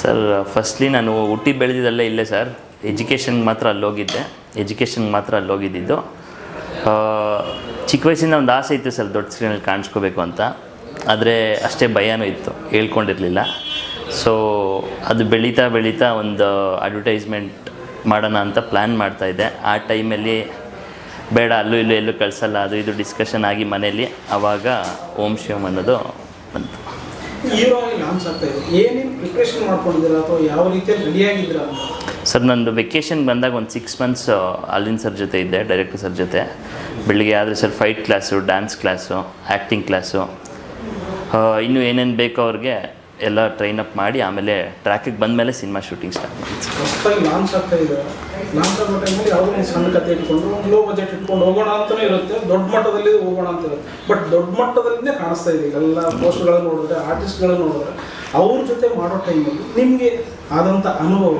Sir firstly ನಾನು ಹುಟ್ಟಿ ಬೆಳೆದಿದ್ದಲ್ಲೇ ಇಲ್ಲೇ ಸರ್. ಎಜುಕೇಷನ್ಗೆ ಮಾತ್ರ ಅಲ್ಲಿ ಹೋಗಿದ್ದೆ. ಎಜುಕೇಷನ್ಗೆ ಮಾತ್ರ ಅಲ್ಲಿ ಹೋಗಿದ್ದಿದ್ದು. ಚಿಕ್ಕ ವಯಸ್ಸಿಂದ ಒಂದು ಆಸೆ ಇತ್ತು ಸರ್, ದೊಡ್ಡ ಸ್ಕ್ರೀನಲ್ಲಿ ಕಾಣಿಸ್ಕೋಬೇಕು ಅಂತ. ಆದರೆ ಅಷ್ಟೇ ಭಯನೂ ಇತ್ತು, ಹೇಳ್ಕೊಂಡಿರಲಿಲ್ಲ. ಸೊ ಅದು ಬೆಳೀತಾ ಬೆಳೀತಾ ಒಂದು ಅಡ್ವರ್ಟೈಸ್ಮೆಂಟ್ ಮಾಡೋಣ ಅಂತ ಪ್ಲ್ಯಾನ್ ಮಾಡ್ತಾಯಿದ್ದೆ ಆ ಟೈಮಲ್ಲಿ ಬೇಡ, ಅಲ್ಲೂ ಇಲ್ಲೂ ಎಲ್ಲೂ ಕಳಿಸಲ್ಲ, ಅದು ಇದು ಡಿಸ್ಕಷನ್ ಆಗಿ ಮನೇಲಿ ಆವಾಗ ಓಂ ಶಿವಮ್ ಅನ್ನೋದು ಬಂತು. ಹೀರೋ ಆಗಿ ಲಾಂಚ್ ಆಗ್ತಾ ಇದೆ ಏನೇನು ಪ್ರಿಪ್ರೇಷನ್ ಮಾಡ್ಕೊಂಡಿದ್ದೀರಾ ಅಥವಾ ಯಾವ ರೀತಿಯಲ್ಲಿ ಸರ್ ನಂದು ವೆಕೇಷನ್ ಬಂದಾಗ ಒಂದು ಸಿಕ್ಸ್ ಮಂತ್ಸ್ ಅಲ್ಲಿನ ಸರ್ ಜೊತೆ ಇದ್ದೆ ಡೈರೆಕ್ಟರ್ ಸರ್ ಜೊತೆ. ಬೆಳಿಗ್ಗೆ ಆದರೆ sir fight class dance class acting class ಇನ್ನೂ ಏನೇನು ಬೇಕೋ ಅವ್ರಿಗೆ ಎಲ್ಲ ಟ್ರೈನ್ ಅಪ್ ಮಾಡಿ ಆಮೇಲೆ ಟ್ರ್ಯಾಕಿಗೆ ಬಂದಮೇಲೆ ಸಿನಿಮಾ ಶೂಟಿಂಗ್ ಸ್ಟಾರ್ಟ್ ಮಾಡಿದ್ವಿ ಹೊಸದಾಗಿ ಮಟ್ಟದಲ್ಲಿ ಟೈಮಲ್ಲಿ ಯಾವುದೋ ಸಣ್ಣ ಕತೆ ಇಟ್ಕೊಂಡು ಒಂದು ಲೋ ಬಜೆಟ್ ಇಟ್ಕೊಂಡು ಹೋಗೋಣ ಅಂತಲೇ ಇರುತ್ತೆ ದೊಡ್ಡ ಮಟ್ಟದಲ್ಲಿ ಹೋಗೋಣ ಅಂತ ಇರುತ್ತೆ. ಬಟ್ ದೊಡ್ಡ ಮಟ್ಟದಲ್ಲೇ ಕಾಣಿಸ್ತಾ ಇದೆ ಎಲ್ಲ ಪೋಸ್ಟ್ಗಳನ್ನು ನೋಡಿದ್ರೆ ಆರ್ಟಿಸ್ಟ್ಗಳನ್ನು ನೋಡಿದ್ರೆ ಅವ್ರ ಜೊತೆ ಮಾಡೋ ಟೈಮಲ್ಲಿ ನಿಮಗೆ ಆದಂಥ ಅನುಭವ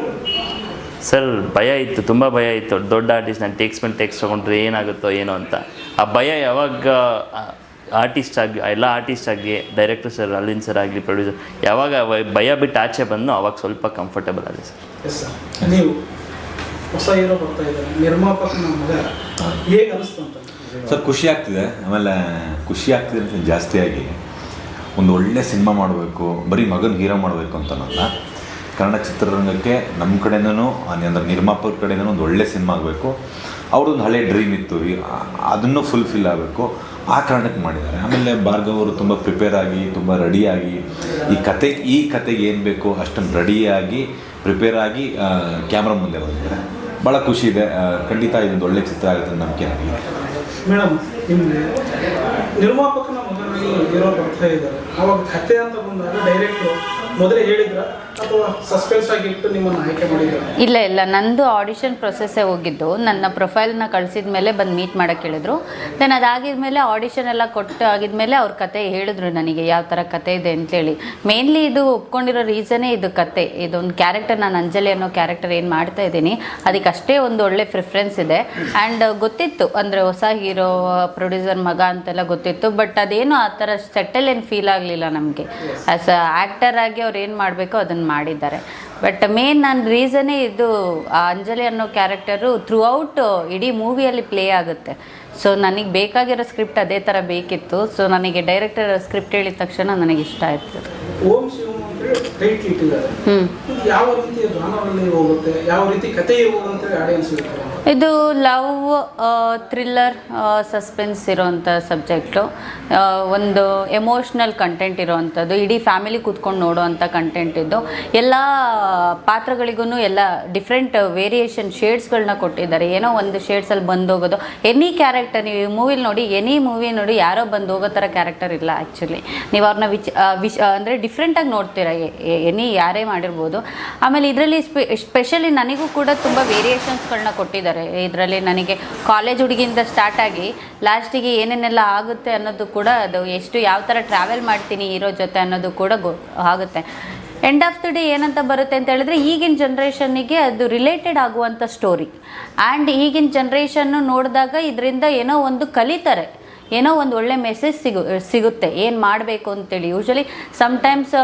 ಸರ್ ಭಯ ಇತ್ತು ತುಂಬ ಭಯ ಇತ್ತು. ದೊಡ್ಡ ಆರ್ಟಿಸ್ಟ್ ನಾನು ಟೇಕ್ಸ್ ಮೇಲೆ ಟೇಕ್ಸ್ ತೊಗೊಂಡ್ರೆ ಏನಾಗುತ್ತೋ ಏನೋ ಅಂತ. ಆ ಭಯ ಯಾವಾಗ ಆರ್ಟಿಸ್ಟ್ ಆಗಿ ಎಲ್ಲ ಆರ್ಟಿಸ್ಟ್ ಆಗಿ ಡೈರೆಕ್ಟರ್ ಸರ್ ಅಲ್ಲಿನ ಸರ್ ಆಗಲಿ ಪ್ರೊಡ್ಯೂಸರ್ ಯಾವಾಗ ಭಯ ಬಿಟ್ಟು ಆಚೆ ಬಂದು ಅವಾಗ ಸ್ವಲ್ಪ ಕಂಫರ್ಟಬಲ್ ಆಗಿದೆ ಸರ್. ಎಸ್ ಸರ್ ನೀವು ಹೊಸ ಹೀರೋ ಬರ್ತಾ ಇದ್ದಾರೆ. ನಿರ್ಮಾಪಕನ ಮಗ. ಹೇಗೆ ಅಂತ ಸರ್, ಖುಷಿ ಆಗ್ತಿದೆ. ಆಮೇಲೆ ಖುಷಿ ಆಗ್ತಿದೆ ಅಂತ ಜಾಸ್ತಿಯಾಗಿ. ಒಂದು ಒಳ್ಳೆ ಸಿನಿಮಾ ಮಾಡಬೇಕು, ಬರೀ ಮಗನ ಹೀರೋ ಮಾಡಬೇಕು ಅಂತ ಅನ್ನಲ್ಲ ಕನ್ನಡ ಚಿತ್ರರಂಗಕ್ಕೆ ನಮ್ಮ ಕಡೆನೂ ಅಂದರೆ ನಿರ್ಮಾಪಕರ ಕಡೆಯಿಂದನು ಒಂದು ಒಳ್ಳೆ ಸಿನಿಮಾ ಆಗಬೇಕು. ಅವ್ರದ್ದು ಹಳೆ ಡ್ರೀಮ್ ಇತ್ತು. ಅದನ್ನು ಫುಲ್ಫಿಲ್ ಆಗಬೇಕು. ಆ ಕಾರಣಕ್ಕೆ ಮಾಡಿದ್ದಾರೆ. ಆಮೇಲೆ ಭಾರ್ಗವ್ ಅವರು ತುಂಬ ಪ್ರಿಪೇರ್ ಆಗಿ, ತುಂಬ ರೆಡಿಯಾಗಿ ಈ ಕತೆ, ಈ ಕತೆಗೆ ಏನು ಬೇಕೋ ಅಷ್ಟೊಂದು ರೆಡಿಯಾಗಿ ಪ್ರಿಪೇರ್ ಆಗಿ ಕ್ಯಾಮ್ರಾ ಮುಂದೆ ಬಂದಿದ್ದಾರೆ. ಭಾಳ ಖುಷಿ ಇದೆ. ಖಂಡಿತ ಇದೊಂದು ಒಳ್ಳೆ ಚಿತ್ರ ಆಗುತ್ತೆ ನಂಬಿಕೆ ನನಗೆ. ಮೇಡಮ್ ನಿರ್ಮಾಪಕನ ಮಗನಲ್ಲಿ ಇರೋ ಬರ್ತಾ ಇದ್ದಾರೆ. ಅವಾಗ ಕತೆ ಅಂತ ಬಂದಾಗ ಡೈರೆಕ್ಟ್ರು ಮೊದಲೇ ಹೇಳಿದ್ರ? ಅಥವಾ ಸಸ್ಪೆನ್ಸ್ ಆಗಿ ಇಟ್ಟು ನಿಮ್ಮನ್ನು ಆಯ್ಕೆ ಮಾಡಿದ್ರ? ಇಲ್ಲ ಇಲ್ಲ. ನಂದು ಆಡಿಷನ್ ಪ್ರೊಸೆಸ್ಸೇ ಹೋಗಿದ್ದು. ನನ್ನ ಪ್ರೊಫೈಲ್ನ ಕಳಿಸಿದ ಮೇಲೆ ಬಂದು ಮೀಟ್ ಮಾಡೋಕ್ಕೆ ಹೇಳಿದ್ರು. ದೆನ್ ಅದಾಗಿದ್ಮೇಲೆ ಆಡಿಷನ್ ಎಲ್ಲ ಕೊಟ್ಟು ಆಗಿದ್ಮೇಲೆ ಅವ್ರ ಕತೆ ಹೇಳಿದ್ರು ನನಗೆ, ಯಾವ ಥರ ಕತೆ ಇದೆ? ಅಂತೇಳಿ ಮೇನ್ಲಿ ಇದು ಒಪ್ಕೊಂಡಿರೋ ರೀಸನೇ ಇದು ಕತೆ. ಇದೊಂದು ಕ್ಯಾರೆಕ್ಟರ್ ನಾನು ಅಂಜಲಿ ಅನ್ನೋ ಕ್ಯಾರೆಕ್ಟರ್ ಏನು ಮಾಡ್ತಾ ಇದ್ದೀನಿ. ಅದಕ್ಕೆ ಅಷ್ಟೇ ಒಂದು ಒಳ್ಳೆ ಪ್ರಿಫರೆನ್ಸ್ ಇದೆ. ಆ್ಯಂಡ್ ಗೊತ್ತಿತ್ತು, ಅಂದರೆ ಹೊಸ ಹೀರೋ ಪ್ರೊಡ್ಯೂಸರ್ ಮಗ ಅಂತೆಲ್ಲ ಗೊತ್ತಿತ್ತು. ಬಟ್ ಅದೇನು ಆ ಥರ ಸೆಟಲ್ ಏನು ಫೀಲ್ ಆಗಲಿಲ್ಲ ನಮಗೆ. ಆ್ಯಸ್ ಆ್ಯಕ್ಟರ್ ಆಗಿ ಅವ್ರು ಏನು ಮಾಡಬೇಕೋ ಅದನ್ನು ಮಾಡಿದ್ದಾರೆ. ಬಟ್ ಮೇನ್ ನನ್ನ ರೀಸನೇ ಇದು ಆ ಅಂಜಲಿ ಅನ್ನೋ ಕ್ಯಾರೆಕ್ಟರು ಥ್ರೂ ಔಟ್ ಇಡೀ ಮೂವಿಯಲ್ಲಿ ಪ್ಲೇ ಆಗುತ್ತೆ. ಸೊ ನನಗೆ ಬೇಕಾಗಿರೋ ಸ್ಕ್ರಿಪ್ಟ್ ಅದೇ ಥರ ಬೇಕಿತ್ತು. ಸೊ ನನಗೆ ಡೈರೆಕ್ಟರ್ ಸ್ಕ್ರಿಪ್ಟ್ ಹೇಳಿದ ತಕ್ಷಣ ನನಗೆ ಇಷ್ಟ ಆಯಿತು. ಹ್ಞೂ ಯಾವ ರೀತಿ ಹೋಗುತ್ತೆ? ಯಾವ ರೀತಿ ಕತೆ ಇರ್ಬೋದು ಅಂತೇಳಿ ಆಡಿಯನ್ಸ್ ಇರ್ತಾರೆ ಇದು ಲವ್ ಥ್ರಿಲ್ಲರ್ ಸಸ್ಪೆನ್ಸ್ ಇರೋವಂಥ ಸಬ್ಜೆಕ್ಟು. ಒಂದು ಎಮೋಷ್ನಲ್ ಕಂಟೆಂಟ್ ಇರೋವಂಥದ್ದು ಇಡೀ ಫ್ಯಾಮಿಲಿ ಕೂತ್ಕೊಂಡು ನೋಡೋವಂಥ ಕಂಟೆಂಟ್ ಇದ್ದು ಎಲ್ಲ ಪಾತ್ರಗಳಿಗೂ ಎಲ್ಲ ಡಿಫ್ರೆಂಟ್ ವೇರಿಯೇಷನ್ ಶೇಡ್ಸ್ಗಳನ್ನ ಕೊಟ್ಟಿದ್ದಾರೆ. ಏನೋ ಒಂದು ಶೇಡ್ಸಲ್ಲಿ ಬಂದು ಹೋಗೋದು. ಎನಿ ಕ್ಯಾರೆಕ್ಟರ್, ನೀವು ಈ ಮೂವಿಲಿ ನೋಡಿ, ಎನಿ ಮೂವಿ ನೋಡಿ ಯಾರೋ ಬಂದು ಹೋಗೋ ಥರ ಕ್ಯಾರೆಕ್ಟರ್ ಇಲ್ಲ ಆ್ಯಕ್ಚುಲಿ ನೀವು ಅವ್ರನ್ನ ವಿಚ್ ವಿಶ್ ಅಂದರೆ ಡಿಫ್ರೆಂಟಾಗಿ ನೋಡ್ತೀರಾ. ಎನಿ ಯಾರೇ ಮಾಡಿರ್ಬೋದು. ಆಮೇಲೆ ಇದರಲ್ಲಿ ಸ್ಪೆ, ಸ್ಪೆಷಲಿ ನನಗೂ ಕೂಡ ತುಂಬ ವೇರಿಯೇಷನ್ಸ್ಗಳನ್ನ ಕೊಟ್ಟಿದ್ದಾರೆ. ಇದರಲ್ಲಿ ನನಗೆ ಕಾಲೇಜ್ ಹುಡುಗಿಯಿಂದ ಸ್ಟಾರ್ಟ್ ಆಗಿ ಲಾಸ್ಟಿಗೆ ಏನೇನೆಲ್ಲ ಆಗುತ್ತೆ ಅನ್ನೋದು ಕೂಡ ಅದು ಎಷ್ಟು ಯಾವ ಥರ ಟ್ರಾವೆಲ್ ಮಾಡ್ತೀನಿ ಇರೋ ಜೊತೆ ಅನ್ನೋದು ಕೂಡ ಗೊ, ಆಗುತ್ತೆ. ಎಂಡ್ ಆಫ್ ದ ಡೇ ಏನಂತ ಬರುತ್ತೆ ಅಂತ ಹೇಳಿದ್ರೆ ಈಗಿನ ಜನ್ರೇಷನ್ನಿಗೆ ಅದು ರಿಲೇಟೆಡ್ ಆಗುವಂಥ ಸ್ಟೋರಿ ಆ್ಯಂಡ್ ಈಗಿನ ಜನ್ರೇಷನ್ನು ನೋಡಿದಾಗ ಇದರಿಂದ ಏನೋ ಒಂದು ಕಲಿತಾರೆ. ಏನೋ ಒಂದು ಒಳ್ಳೆ ಮೆಸೇಜ್ ಸಿಗು, ಸಿಗುತ್ತೆ. ಏನು ಮಾಡಬೇಕು ಅಂತೇಳಿ. ಯೂಶ್ವಲಿ ಸಮ್ಟೈಮ್ಸ್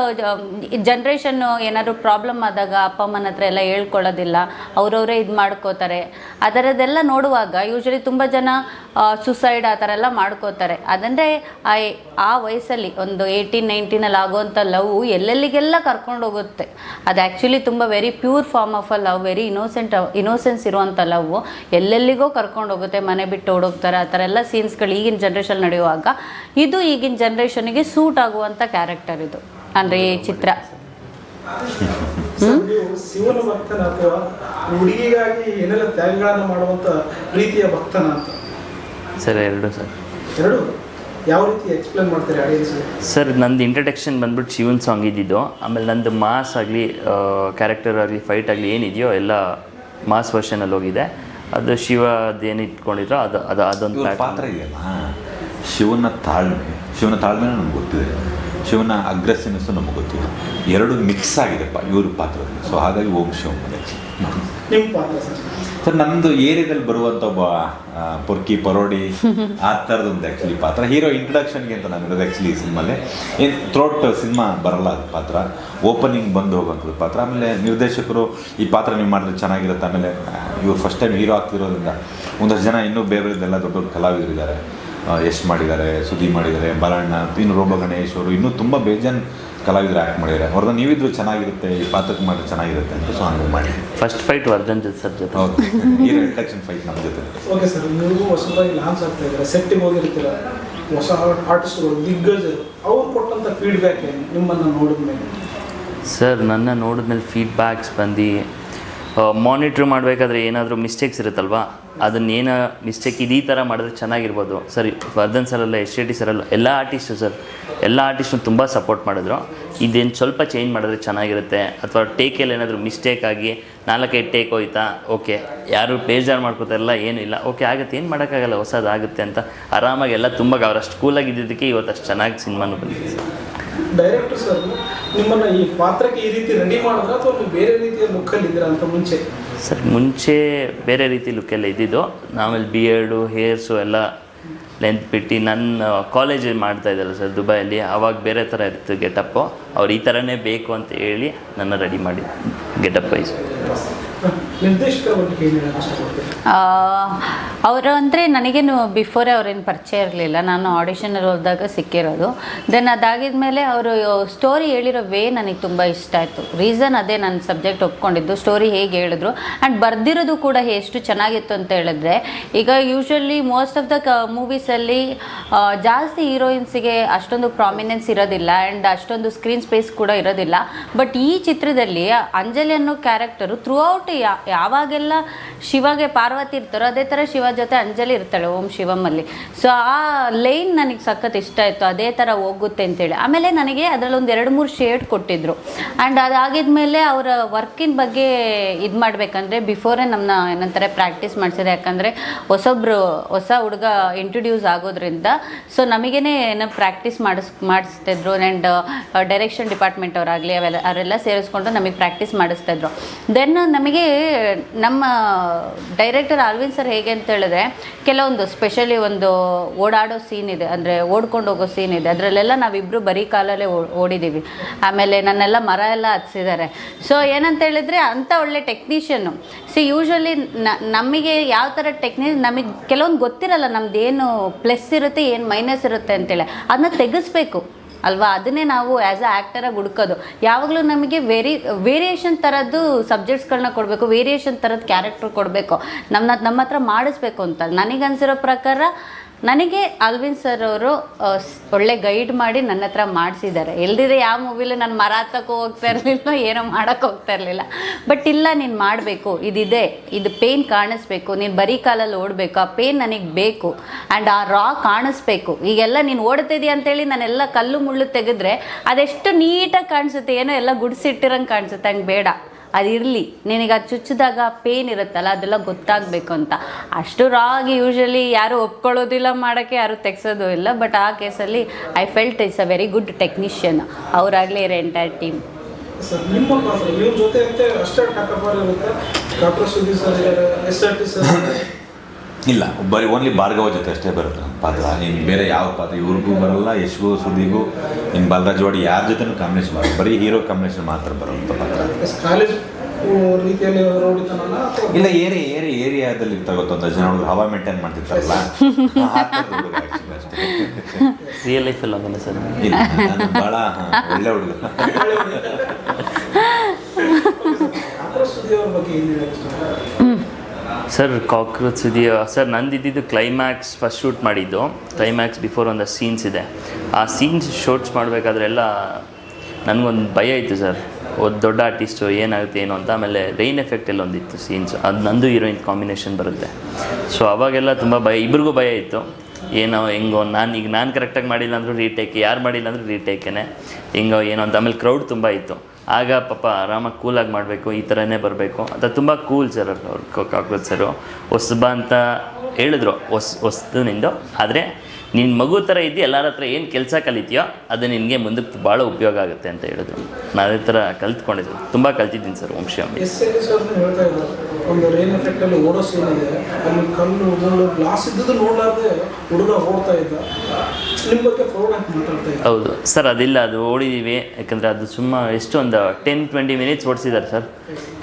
ಜನ್ರೇಷನ್ನು ಏನಾದರೂ ಪ್ರಾಬ್ಲಮ್ ಆದಾಗ ಅಪ್ಪ, ಅಮ್ಮನ ಹತ್ರ ಎಲ್ಲ ಹೇಳ್ಕೊಳ್ಳೋದಿಲ್ಲ. ಅವರವರೇ ಇದು ಮಾಡ್ಕೋತಾರೆ. ಆ ನೋಡುವಾಗ ಯೂಶ್ವಲಿ ತುಂಬ ಜನ ಸುಸೈಡ್ ಆ ಥರ ಎಲ್ಲ ಮಾಡ್ಕೋತಾರೆ. ಅದಂದರೆ ಆ ವಯಸ್ಸಲ್ಲಿ ಒಂದು ಏಯ್ಟೀನ್ ನೈನ್ಟೀನಲ್ಲಿ ಆಗುವಂಥ ಲವ್ ಎಲ್ಲೆಲ್ಲಿಗೆಲ್ಲ ಕರ್ಕೊಂಡು ಹೋಗುತ್ತೆ. ಅದು ಆ್ಯಕ್ಚುಲಿ ತುಂಬ very pure form of a love very innocent innocence ಇರುವಂಥ ಲವ್ ಎಲ್ಲೆಲ್ಲಿಗೋ ಕರ್ಕೊಂಡು ಹೋಗುತ್ತೆ. ಮನೆ ಬಿಟ್ಟು ಓಡೋಗ್ತಾರೆ. ಆ ಥರ ಎಲ್ಲ ಸೀನ್ಸ್ಗಳು ಈಗಿನ ಜನ್ರೇಷನ್ ನಡೆಯುವಾಗ ಇದು ಈಗಿನ ಜನ್ರೇಷನ್ಗೆ ಸೂಟ್ ಆಗುವಂಥ ಕ್ಯಾರೆಕ್ಟರ್ ಇದು. ಅಂದರೆ ಈ ಚಿತ್ರ. ಸರ್, ಶಿವನ ಭಕ್ತನ ಅಥವಾ ಹುಡುಗಿಗಾಗಿ ಏನೆಲ್ಲ ತ್ಯಾಗಗಳನ್ನು ಮಾಡುವಂತ ರೀತಿಯ ಭಕ್ತನ ಅಂತ? ಸರ್ ಎರಡು ಸರ್. ಎರಡು? ಯಾವ ರೀತಿ ಎಕ್ಸ್ಪ್ಲೇನ್ ಮಾಡ್ತಾರೆ ಆಡಿಯನ್ಸ್ ಸರ್ ನಂದು ಇಂಟ್ರಡಕ್ಷನ್ ಬಂದ್ಬಿಟ್ಟು ಶಿವನ್ ಸಾಂಗ್ ಇದ್ದಿದ್ದು. ಆಮೇಲೆ ನಂದು ಮಾಸ್ ಆಗಲಿ ಕ್ಯಾರೆಕ್ಟರ್ ಆಗಲಿ ಫೈಟ್ ಆಗಲಿ ಏನಿದೆಯೋ ಎಲ್ಲ ಮಾಸ್ ವರ್ಷನಲ್ಲಿ ಹೋಗಿದೆ. ಅದು ಶಿವ ಅದೇನು ಇಟ್ಕೊಂಡಿದ್ರೋ ಅದು ಅದು ಅದೊಂದು. ಪಾತ್ರ ಇದೆಯಲ್ಲ? ಶಿವನ ತಾಳ್ಮೆ ಶಿವನ ತಾಳ್ಮೆ ನಮ್ಗೆ ಗೊತ್ತಿದೆ. ಶಿವನ ಅಗ್ರೆಸಿವ್ನೆಸ್ಸು ನಮಗೆ ಗೊತ್ತಿದೆ. ಎರಡು ಮಿಕ್ಸ್ ಆಗಿದೆಪ್ಪ ಇವ್ರ ಪಾತ್ರದಲ್ಲಿ. ಸೊ ಹಾಗಾಗಿ ಓಂ ಶಿವಂ ಸರ್? ನಮ್ಮದು ಏರಿಯಾದಲ್ಲಿ ಬರುವಂಥ ಒಬ್ಬ ಪುರ್ಕಿ ಪರೋಡಿ ಆ ಥರದೊಂದು ಆ್ಯಕ್ಚುಲಿ ಪಾತ್ರ. ಹೀರೋ ಇಂಟ್ರಡಕ್ಷನ್ಗೆ ಅಂತ ನಾನು ಇರೋದು ಆ್ಯಕ್ಚುಲಿ ಸಿನಿಮಾಲೆ ಏನು ಥ್ರೋಟ್ ಸಿನಿಮಾ ಬರಲ್ಲ ಅದು ಪಾತ್ರ. ಓಪನಿಂಗ್ ಬಂದು ಹೋಗುವಂಥದ್ದು ಪಾತ್ರ. ಆಮೇಲೆ ನಿರ್ದೇಶಕರು ಈ ಪಾತ್ರ ನೀವು ಮಾಡಿದ್ರೆ ಚೆನ್ನಾಗಿರುತ್ತೆ. ಆಮೇಲೆ ಇವ್ರು ಫಸ್ಟ್ ಟೈಮ್ ಹೀರೋ ಆಗ್ತಿರೋದ್ರಿಂದ ಒಂದಷ್ಟು ಜನ ಇನ್ನೂ ಬೇರೆ ಬೇರೆದೆಲ್ಲ ದೊಡ್ಡ ದೊಡ್ಡ ಕಲಾವಿದರು ಇದ್ದಾರೆ. ಯಶ್ ಮಾಡಿದ್ದಾರೆ ಸುದ್ದಿ ಮಾಡಿದ್ದಾರೆ ಬಲಣ್ಣ ಇನ್ನು ರೋಬ ಗಣೇಶ್ ಅವರು ಇನ್ನೂ ತುಂಬ ಬೇಜಾನ್ ಕಲಾವಿದರು ಆ್ಯಕ್ಟ್ ಮಾಡಿದ್ದಾರೆ. ಅವ್ರದ್ದು ನೀವಿದ್ರು ಚೆನ್ನಾಗಿರುತ್ತೆ ಈ ಪಾತ್ರಕ್ಕೆ ಮಾಡಿದ್ರೆ ಚೆನ್ನಾಗಿರುತ್ತೆ ಅಂತ ಸೊ ಹಂಗೆ ಮಾಡಿ. ಫಸ್ಟ್ ಫೈಟ್ ವರ್ಧನ್ ಜೊತೆ ಸರ್ ಜೊತೆ. ಹೌದು. ಇಂಟ್ರಡಕ್ಷನ್ ಫೈಟ್ ನಮ್ಮ ಜೊತೆ. ಓಕೆ ಸರ್ ನೀವು ಹೊಸದಾಗಿ ಲಾಂಚ್ ಆಗ್ತಾ ಇದ್ದಾರೆ. ಸೆಟ್ಟಿಗೆ ಹೋಗಿರ್ತೀರ ಹೊಸ ಆರ್ಟಿಸ್ಟ್ಗಳು ದಿಗ್ಗಜರು ಅವ್ರು ಕೊಟ್ಟಂಥ ಫೀಡ್ಬ್ಯಾಕ್ ಏನು? ನಿಮ್ಮನ್ನು ನೋಡಿದ ಮೇಲೆ ಸರ್ ನನ್ನ ನೋಡಿದ್ಮೇಲೆ ಫೀಡ್ಬ್ಯಾಕ್ಸ್ ಬಂದು ಮಾನಿಟ್ರ್ ಮಾಡಬೇಕಾದ್ರೆ ಏನಾದರೂ ಮಿಸ್ಟೇಕ್ಸ್ ಇರುತ್ತಲ್ವಾ? ಅದನ್ನೇನ ಮಿಸ್ಟೇಕ್ ಇದು ಈ ಥರ ಮಾಡಿದ್ರೆ ಚೆನ್ನಾಗಿರ್ಬೋದು. ಸರಿ, ವರ್ಧನ್ ಸರಲ್ಲ ಎಸ್ ಟಿ ಸರಲ್ಲ ಎಲ್ಲ ಆರ್ಟಿಸ್ಟು ಸರ್ ಎಲ್ಲ ಆರ್ಟಿಸ್ಟು ತುಂಬ ಸಪೋರ್ಟ್ ಮಾಡಿದ್ರು. ಇದೇನು ಸ್ವಲ್ಪ ಚೇಂಜ್ ಮಾಡಿದ್ರೆ ಚೆನ್ನಾಗಿರುತ್ತೆ? ಅಥವಾ ಟೇಕಲ್ಲಿ ಏನಾದರೂ ಮಿಸ್ಟೇಕ್ ಆಗಿ ನಾಲ್ಕೈದು ಟೇಕ್ ಹೋಯ್ತಾ? ಓಕೆ ಯಾರು ಬೇಜಾರು ಮಾಡ್ಕೋತಾರಲ್ಲ, ಏನೂ ಇಲ್ಲ. ಓಕೆ ಆಗುತ್ತೆ. ಏನು ಮಾಡೋಕ್ಕಾಗಲ್ಲ ಹೊಸದಾಗುತ್ತೆ ಅಂತ ಆರಾಮಾಗಿ ಎಲ್ಲ ತುಂಬ ಅವ್ರು ಅಷ್ಟು ಕೂಲಾಗಿದ್ದಕ್ಕೆ ಇವತ್ತು ಅಷ್ಟು ಚೆನ್ನಾಗಿ ಸಿನಿಮಾನು ಬಂದಿದೆ. ಸರ್ ನಿಮ್ಮನ್ನು ಈ ಪಾತ್ರಕ್ಕೆ ಈ ರೀತಿ ರೆಡಿ ಮಾಡಿದ್ರ ಅಥವಾ ನೀವು ಬೇರೆ ರೀತಿಯ ಲುಕ್ಕಲ್ಲಿದ್ದೀರಾ ಅಂತ ಮುಂಚೆ? ಸರ್, ಮುಂಚೆ ಬೇರೆ ರೀತಿ ಲುಕ್ಕೆಲ್ಲ ಇದ್ದಿದ್ದು. ಆಮೇಲೆ ಬಿ ಎಡು ಹೇರ್ಸು ಎಲ್ಲ ಲೆಂತ್ ಬಿಟ್ಟು ನನ್ನ ಕಾಲೇಜ್ ಮಾಡ್ತಾ ಇದ್ದಲ್ಲ ಸರ್, ದುಬೈಯಲ್ಲಿ. ಅವಾಗ ಬೇರೆ ಥರ ಇತ್ತು ಗೆಟಪ್ಪು ಅವ್ರು ಈ ಥರನೇ ಬೇಕು ಅಂತ ಹೇಳಿ ನನ್ನ ರೆಡಿ ಮಾಡಿ ಗೆಟಪ್ ವೈಸ್ ಅವರು ಅಂದರೆ ನನಗೇನು ಬಿಫೋರ್ ಅವ್ರೇನು ಪರಿಚಯ ಇರಲಿಲ್ಲ. ನಾನು ಆಡಿಷನಲ್ಲಿ ಹೋದಾಗ ಸಿಕ್ಕಿರೋದು. ದೆನ್ ಅದಾಗಿದ ಮೇಲೆ ಅವರು ಸ್ಟೋರಿ ಹೇಳಿರೋ ವೇ ನನಗೆ ತುಂಬ ಇಷ್ಟ ಆಯಿತು. ರೀಸನ್ ಅದೇ ನನ್ನ ಸಬ್ಜೆಕ್ಟ್ ಒಪ್ಕೊಂಡಿದ್ದು. ಸ್ಟೋರಿ ಹೇಗೆ ಹೇಳಿದ್ರು. ಆ್ಯಂಡ್ ಬರ್ದಿರೋದು ಕೂಡ ಎಷ್ಟು ಚೆನ್ನಾಗಿತ್ತು ಅಂತ ಹೇಳಿದ್ರೆ, ಈಗ ಯೂಶ್ವಲಿ ಮೋಸ್ಟ್ ಆಫ್ ದ ಕ ಮೂವೀಸಲ್ಲಿ ಜಾಸ್ತಿ ಹೀರೋಯಿನ್ಸಿಗೆ ಅಷ್ಟೊಂದು ಪ್ರಾಮಿನೆನ್ಸ್ ಇರೋದಿಲ್ಲ. ಆ್ಯಂಡ್ ಅಷ್ಟೊಂದು ಸ್ಕ್ರೀನ್ ಸ್ಪೇಸ್ ಕೂಡ ಇರೋದಿಲ್ಲ. ಬಟ್ ಈ ಚಿತ್ರದಲ್ಲಿ ಅಂಜಲಿ ಅನ್ನೋ ಕ್ಯಾರೆಕ್ಟರು ಥ್ರೂ ಔಟ್ ಯಾವಾಗೆಲ್ಲ ಶಿವಗೆ ಪಾರ್ವತಿ ಇರ್ತಾರೋ ಅದೇ ಥರ ಶಿವ ಜೊತೆ ಅಂಜಲಿ ಇರ್ತಾಳೆ, ಓಂ ಶಿವಮಲ್ಲಿ ಸೊ ಆ ಲೈನ್ ನನಗೆ ಸಖತ್ ಇಷ್ಟ ಆಯಿತು, ಅದೇ ಥರ ಹೋಗುತ್ತೆ ಅಂತೇಳಿ. ಆಮೇಲೆ ನನಗೆ ಅದರಲ್ಲಿ ಒಂದು ಎರಡು ಮೂರು ಶೇಡ್ ಕೊಟ್ಟಿದ್ರು. ಆ್ಯಂಡ್ ಅದಾಗಿದ್ಮೇಲೆ ಅವರ ವರ್ಕಿನ ಬಗ್ಗೆ ಇದು ಮಾಡಬೇಕಂದ್ರೆ ಬಿಫೋರೇ ನಮ್ಮನ್ನ ಏನಂತಾರೆ ಪ್ರಾಕ್ಟೀಸ್ ಮಾಡಿಸಿದೆ ಯಾಕಂದರೆ ಹೊಸೊಬ್ರು, ಹೊಸ ಹುಡುಗ ಇಂಟ್ರೊಡ್ಯೂಸ್ ಆಗೋದ್ರಿಂದ ಸೊ ನಮಗೇನೆ ಏನೋ ಪ್ರಾಕ್ಟೀಸ್ ಮಾಡಿಸ್, ಮಾಡಿಸ್ತಿದ್ರು. ಆ್ಯಂಡ್ ಡೈರೆಕ್ಷನ್ ಡಿಪಾರ್ಟ್ಮೆಂಟ್ ಅವರಾಗಲಿ, ಅವೆಲ್ಲ, ಅವರೆಲ್ಲ ಸೇರಿಸ್ಕೊಂಡು ನಮಗೆ ಪ್ರಾಕ್ಟೀಸ್ ಮಾಡಿಸ್ತಾಯಿದ್ರು ದೆನ್ ನಮಗೆ ನಮ್ಮ ಡೈರೆಕ್ಟರ್ ಅರವಿಂದ್ ಸರ್ ಹೇಗೆ ಅಂತ ಹೇಳಿದ್ರೆ, ಕೆಲವೊಂದು ಸ್ಪೆಷಲಿ ಒಂದು ಓಡಾಡೋ ಸೀನ್ ಇದೆ, ಅಂದರೆ ಓಡ್ಕೊಂಡು ಹೋಗೋ ಸೀನ್ ಇದೆ, ಅದರಲ್ಲೆಲ್ಲ ನಾವಿಬ್ಬರು ಬರೀ ಕಾಲಲ್ಲೇ ಓಡಿದ್ದೀವಿ ಆಮೇಲೆ ನನ್ನೆಲ್ಲ ಮರ ಎಲ್ಲ ಹತ್ಸಿದ್ದಾರೆ. ಸೊ ಏನಂತ ಹೇಳಿದರೆ ಅಂಥ ಒಳ್ಳೆ ಟೆಕ್ನಿಷಿಯನ್ನು ಸಿ ಯೂಶ್ವಲಿ ನಮಗೆ ಯಾವ ಥರ ಟೆಕ್ನಿ ನಮಗೆ ಕೆಲವೊಂದು ಗೊತ್ತಿರಲ್ಲ ನಮ್ದು ಏನು ಪ್ಲಸ್ ಇರುತ್ತೆ, ಏನು ಮೈನಸ್ ಇರುತ್ತೆ ಅಂತೇಳಿ. ಅದನ್ನ ತೆಗೆಸ್ಬೇಕು. ಅಲ್ವಾ? ಅದನ್ನೇ ನಾವು ಆ್ಯಸ್ ಅ ಆ್ಯಕ್ಟರಾಗಿ ಹುಡ್ಕೋದು. ಯಾವಾಗಲೂ ನಮಗೆ ವೇರಿ ವೇರಿಯೇಷನ್ ಥರದ್ದು ಸಬ್ಜೆಕ್ಟ್ಸ್ಗಳನ್ನ ಕೊಡಬೇಕು ವೇರಿಯೇಷನ್ ಥರದ್ದು ಕ್ಯಾರೆಕ್ಟರ್ ಕೊಡಬೇಕು. ನಮ್ಮ ನಮ್ಮ ಹತ್ರ ಮಾಡಿಸ್ಬೇಕು ಅಂತ ನನಗನ್ಸಿರೋ ಪ್ರಕಾರ ನನಗೆ ಅಲ್ವಿನ್ ಸರ್ ಅವರು ಒಳ್ಳೆ ಗೈಡ್ ಮಾಡಿ ನನ್ನ ಹತ್ರ ಮಾಡಿಸಿದ್ದಾರೆ. ಎಲ್ದಿದೆ ಯಾವ ಮೂವಿಲೂ ನಾನು ಮರ ಹೋಗ್ತಾ ಇರಲಿಲ್ಲ, ಏನೋ ಮಾಡೋಕ್ಕೆ ಹೋಗ್ತಾ ಇರಲಿಲ್ಲ. ಬಟ್ ಇಲ್ಲ, ನೀನು ಮಾಡಬೇಕು, ಇದಿದೆ, ಇದು ಪೇನ್ ಕಾಣಿಸ್ಬೇಕು, ನೀನು ಬರೀ ಕಾಲಲ್ಲಿ ಓಡಬೇಕು, ಆ ಪೇನ್ ನನಗೆ ಬೇಕು ಆ್ಯಂಡ್ ಆ ರಾ ಕಾಣಿಸ್ಬೇಕು. ಈಗೆಲ್ಲ ನೀನು ಓಡ್ತಿದ್ದೀಯ ಅಂತೇಳಿ ನಾನೆಲ್ಲ ಕಲ್ಲು ಮುಳ್ಳು ತೆಗೆದ್ರೆ ಅದೆಷ್ಟು ನೀಟಾಗಿ ಕಾಣಿಸುತ್ತೆ, ಏನೋ ಎಲ್ಲ ಗುಡಿಸಿಟ್ಟಿರಂಗೆ ಕಾಣಿಸುತ್ತೆ, ಹಂಗೆ ಬೇಡ. ಅದಿರಲಿ. ನಿನಗೆ ಅದು ಚುಚ್ಚಿದಾಗ ಪೇನ್ ಇರುತ್ತಲ್ಲ, ಅದೆಲ್ಲ ಗೊತ್ತಾಗಬೇಕು ಅಂತ. ಅಷ್ಟು ರಾ ಆಗಿ ಯೂಶ್ವಲಿ ಯಾರು ಒಪ್ಕೊಳ್ಳೋದಿಲ್ಲ ಮಾಡೋಕ್ಕೆ, ಯಾರು ತೆಗ್ಸೋದು ಇಲ್ಲ. ಬಟ್ ಆ ಕೇಸಲ್ಲಿ I felt is a very good technician ಅವರಾಗಲಿ ಇರೋ ಎಂಟೈರ್ ಟೀಮ್ ಸರ್ ನಿಮ್ಮ ಪಾತ್ರ ಇವ್ರ ಜೊತೆ ಅಷ್ಟೇ doctor Sudeep sir S R T sir ಇಲ್ಲ ಬರೀ ಓನ್ಲಿ ಭಾರ್ಗವ ಜೊತೆ ಅಷ್ಟೇ ಬರುತ್ತೆ ಪಾತ್ರ. ಇನ್ನು ಬೇರೆ ಯಾವ ಪಾತ್ರ ಇವ್ರಿಗೂ ಬರಲ್ಲ ಯಶ್ಗೂ ಸುದಿಗೂ ಇನ್ನು ಬಾಲರಾಜವಾಡಿ ಯಾರ ಜೊತೆನೂ ಕಾಂಬಿನೇಷನ್ ಬರಲ್ಲ ಬರೀ ಹೀರೋ ಕಾಂಬಿನೇಷನ್ ಮಾತ್ರ ಬರುವಂಥ ಪಾತ್ರ. ಕಾಲೇಜ್ ರೀತಿಯಲ್ಲಿ ರೋಡಿತನಲ್ಲ ಇಲ್ಲ ಏರಿ ಏರಿ ಏರಿಯಾದಲ್ಲಿ ಇರ್ತಾರೆ ಗೊತ್ತೊಂದು ಜನ ಹುಡುಗರು ಹವಾ ಮೇಂಟೈನ್ ಮಾಡ್ತಿರ್ತಾರಲ್ಲ? ಆ ಥರದ್ ಹುಡುಗ actually ಅಷ್ಟೇ. ರಿಯಲ್ ಲೈಫಲ್ಲಿ ಆಗಲ್ಲ ಸರ್? ಇಲ್ಲ ನಾನು ಭಾಳ ಹಾ, ಒಳ್ಳೆ ಹುಡುಗ ಸುದೀಪ್ ಅವ್ರ ಬಗ್ಗೆ ಏನು? ಸರ್ ಕಾಕ್ರೋಚ್ ಇದೆಯಾ ಸರ್ ನಂದು ಇದ್ದಿದ್ದು ಕ್ಲೈಮ್ಯಾಕ್ಸ್ ಫಸ್ಟ್ ಶೂಟ್ ಮಾಡಿದ್ದು. ಕ್ಲೈಮ್ಯಾಕ್ಸ್ ಬಿಫೋರ್ ಒಂದು ಸೀನ್ಸ್ ಇದೆ. ಆ ಸೀನ್ಸ್ ಶೂಟ್ಸ್ ಮಾಡಬೇಕಾದ್ರೆಲ್ಲ ನನಗೊಂದು ಭಯ ಇತ್ತು ಸರ್. ಒಂದು ದೊಡ್ಡ ಆರ್ಟಿಸ್ಟು ಏನಾಗುತ್ತೆ ಏನು ಅಂತ. ಆಮೇಲೆ ರೈನ್ ಎಫೆಕ್ಟ್ ಎಲ್ಲ ಒಂದಿತ್ತು ಸೀನ್ಸ್ ಅದು ನಂದು ಹೀರೋಯಿನ್ ಕಾಂಬಿನೇಷನ್ ಬರುತ್ತೆ. ಸೊ ಅವಾಗೆಲ್ಲ ತುಂಬ ಭಯ, ಇಬ್ರಿಗೂ ಭಯ ಇತ್ತು. ಏನೋ, ಹೆಂಗೋ, ನಾನು ಈಗ ನಾನು ಕರೆಕ್ಟಾಗಿ ಮಾಡಿಲ್ಲ ಅಂದರೂ ರೀಟೇಕ್ ಯಾರು ಮಾಡಿಲ್ಲ ಅಂದರೂ ರೀಟೇಕೇನೆ ಹೆಂಗೋ, ಏನೋ ಅಂತ. ಆಮೇಲೆ ಕ್ರೌಡ್ ತುಂಬ ಇತ್ತು. ಆಗ ಪಾಪ ಆರಾಮಾಗಿ ಕೂಲಾಗಿ ಮಾಡಬೇಕು, ಈ ಥರನೇ ಬರಬೇಕು. ಅದು ತುಂಬ ಕೂಲ್ ಸರ್ ಅವ್ರು ಕಾಕ್ರೋಚ್ ಸರು ಹೊಸಬ ಅಂತ ಹೇಳಿದ್ರು, ಹೊಸ ಹೊಸ್ದು ನಿಂದು ಆದರೆ ನಿನ್ನ ಮಗು ಥರ ಇದ್ದು, ಎಲ್ಲರ ಹತ್ರ ಏನು ಕೆಲಸ ಕಲಿತೀಯೋ, ಅದು ನಿನಗೆ ಮುಂದಕ್ಕೆ ಭಾಳ ಉಪಯೋಗ ಆಗುತ್ತೆ ಅಂತ ಹೇಳಿದ್ರು. ನಾನು ಅದೇ ಥರ ಕಲ್ತ್ಕೊಂಡಿದ್ದೀನಿ. ತುಂಬ ಕಲ್ತಿದ್ದೀನಿ ಸರ್ ವಂಶಿ ಒಂದು ರೈನ್ ಎಫೆಕ್ಟ್ ಅಲ್ಲಿ ಓಡೋ ಸೀನ್ ಇದೆ ಅಲ್ಲಿ ಕಲ್ಲು ಗ್ಲಾಸ್ ಇದ್ದದ್ದು ನೋಡಲಾರ್ದೆ ಹುಡುಗ ಓಡ್ತಾ ಇದ್ದ. ನಿಮ್ಮ ಬಗ್ಗೆ ಫೋನ್ ಹಾಕಿ ಮಾತಾಡ್ತಾ ಇದ್ದ. ಹೌದು. ಸರ್ ಅದಿಲ್ಲ. ಅದು ಓಡಿದ್ದೀವಿ ಯಾಕಂದರೆ ಅದು ಸುಮ್ಮ ಎಷ್ಟು ಒಂದು ಟೆನ್ ಟ್ವೆಂಟಿ ಮಿನಿಟ್ಸ್ ಓಡಿಸಿದ್ದಾರೆ ಸರ್.